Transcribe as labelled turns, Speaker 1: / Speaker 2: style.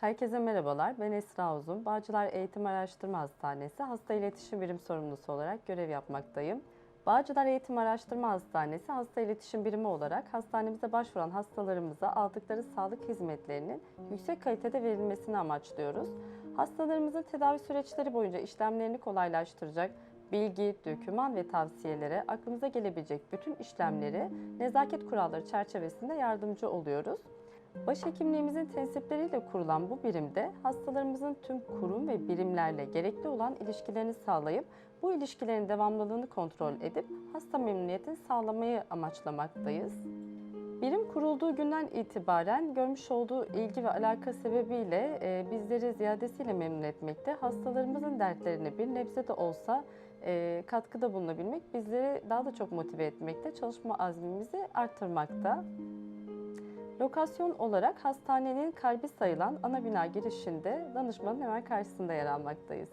Speaker 1: Herkese merhabalar. Ben Esra Uzun. Bağcılar Eğitim Araştırma Hastanesi Hasta İletişim Birim Sorumlusu olarak görev yapmaktayım. Bağcılar Eğitim Araştırma Hastanesi Hasta İletişim Birimi olarak hastanemize başvuran hastalarımıza aldıkları sağlık hizmetlerinin yüksek kalitede verilmesini amaçlıyoruz. Hastalarımızın tedavi süreçleri boyunca işlemlerini kolaylaştıracak bilgi, döküman ve tavsiyelere aklımıza gelebilecek bütün işlemleri nezaket kuralları çerçevesinde yardımcı oluyoruz. Başhekimliğimizin tensipleriyle kurulan bu birimde hastalarımızın tüm kurum ve birimlerle gerekli olan ilişkilerini sağlayıp bu ilişkilerin devamlılığını kontrol edip hasta memnuniyetini sağlamayı amaçlamaktayız. Birim kurulduğu günden itibaren görmüş olduğu ilgi ve alaka sebebiyle e, bizleri ziyadesiyle memnun etmekte. Hastalarımızın dertlerine bir nebze de olsa e, katkıda bulunabilmek bizleri daha da çok motive etmekte, çalışma azmimizi arttırmakta. Lokasyon olarak hastanenin kalbi sayılan ana bina girişinde danışmanın hemen karşısında yer almaktayız.